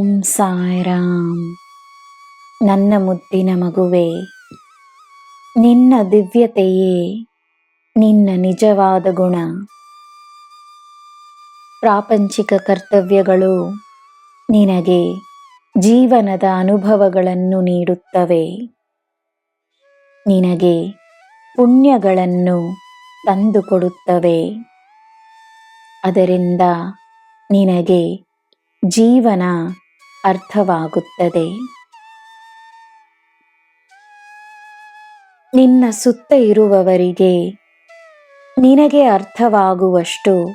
ಓಂ ಸಾಯಿರಾಮ್. ನನ್ನ ಮುದ್ದಿನ ಮಗುವೆ, ನಿನ್ನ ದಿವ್ಯತೆಯೇ ನಿನ್ನ ನಿಜವಾದ ಗುಣ. ಪ್ರಾಪಂಚಿಕ ಕರ್ತವ್ಯಗಳು ನಿನಗೆ ಜೀವನದ ಅನುಭವಗಳನ್ನು ನೀಡುತ್ತವೆ. ನಿನಗೆ ಪುಣ್ಯಗಳನ್ನು ತಂದುಕೊಡುತ್ತವೆ. ಅದರಿಂದ ನಿನಗೆ ಜೀವನ ಅರ್ಥವಾಗುತ್ತದೆ. ನಿನ್ನ ಸುತ್ತ ಇರುವವರಿಗೆ ನಿನಗೆ ಅರ್ಥವಾಗುವಷ್ಟು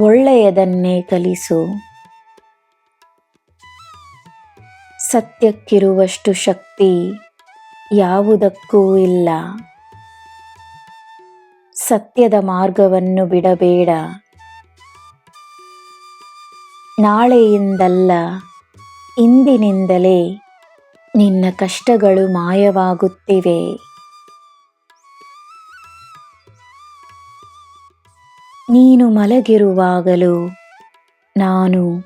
ಒಳ್ಳೆಯದನ್ನೇ ಕಲಿಸು. ಸತ್ಯಕ್ಕಿರುವಷ್ಟು ಶಕ್ತಿ ಯಾವುದಕ್ಕೂ ಇಲ್ಲ. ಸತ್ಯದ ಮಾರ್ಗವನ್ನು ಬಿಡಬೇಡ. ನಾಳೆಯಿಂದಲ್ಲ ಇಂದಿನಿಂದಲೇ ನಿನ್ನ ಕಷ್ಟಗಳು ಮಾಯವಾಗುತ್ತಿವೆ. ನೀನು ಮಲಗಿರುವಾಗಲೂ ನಾನು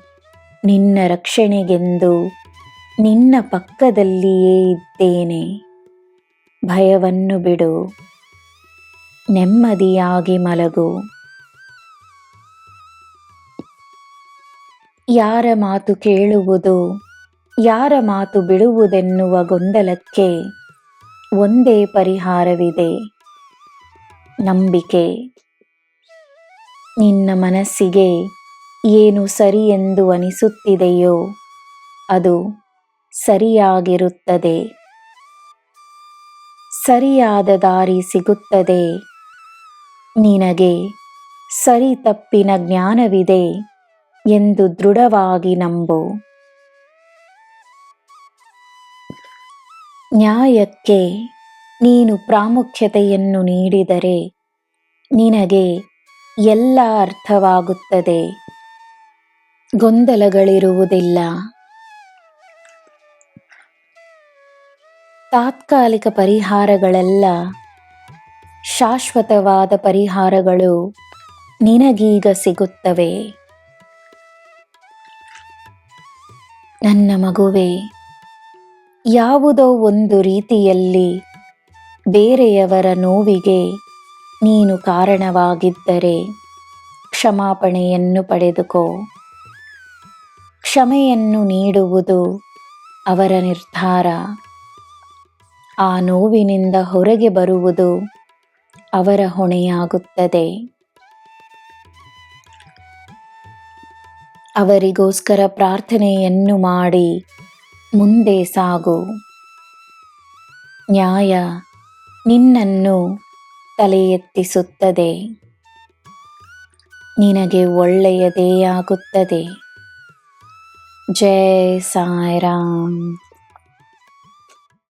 ನಿನ್ನ ರಕ್ಷಣೆಗೆಂದು ನಿನ್ನ ಪಕ್ಕದಲ್ಲಿಯೇ ಇದ್ದೇನೆ. ಭಯವನ್ನು ಬಿಡು, ನೆಮ್ಮದಿಯಾಗಿ ಮಲಗು. ಯಾರ ಮಾತು ಕೇಳುವುದು, ಯಾರ ಮಾತು ಬಿಡುವುದೆನ್ನುವ ಗೊಂದಲಕ್ಕೆ ಒಂದೇ ಪರಿಹಾರವಿದೆ. ನಂಬಿಕೆ. ನಿನ್ನ ಮನಸ್ಸಿಗೆ ಏನು ಸರಿ ಎಂದು ಅನಿಸುತ್ತಿದೆಯೋ ಅದು ಸರಿಯಾಗಿರುತ್ತದೆ. ಸರಿಯಾದ ದಾರಿ ಸಿಗುತ್ತದೆ. ನಿನಗೆ ಸರಿ ತಪ್ಪಿನ ಜ್ಞಾನವಿದೆ. ಎಂದು ದೃಢವಾಗಿ ನಂಬು. ನ್ಯಾಯಕ್ಕೆ ನೀನು ಪ್ರಾಮುಖ್ಯತೆಯನ್ನು ನೀಡಿದರೆ ನಿನಗೆ ಎಲ್ಲ ಅರ್ಥವಾಗುತ್ತದೆ. ಗೊಂದಲಗಳಿರುವುದಿಲ್ಲ. ತಾತ್ಕಾಲಿಕ ಪರಿಹಾರಗಳೆಲ್ಲ ಶಾಶ್ವತವಾದ ಪರಿಹಾರಗಳು ನಿನಗೀಗ ಸಿಗುತ್ತವೆ. ನನ್ನ ಮಗುವೆ, ಯಾವುದೋ ಒಂದು ರೀತಿಯಲ್ಲಿ ಬೇರೆಯವರ ನೋವಿಗೆ ನೀನು ಕಾರಣವಾಗಿದ್ದರೆ ಕ್ಷಮಾಪಣೆಯನ್ನು ಪಡೆದುಕೋ. ಕ್ಷಮೆಯನ್ನು ನೀಡುವುದು ಅವರ ನಿರ್ಧಾರ. ಆ ನೋವಿನಿಂದ ಹೊರಗೆ ಬರುವುದು ಅವರ ಹೊಣೆಯಾಗುತ್ತದೆ. ಅವರಿಗೋಸ್ಕರ ಪ್ರಾರ್ಥನೆಯನ್ನು ಮಾಡಿ ಮುಂದೆ ಸಾಗು. ನ್ಯಾಯ ನಿನ್ನನ್ನು ತಲೆ ಎತ್ತಿಸುತ್ತದೆ ನಿನಗೆ ಒಳ್ಳೆಯದೇ ಆಗುತ್ತದೆ. ಜೈ ಸಾಯಿರಾಮ್.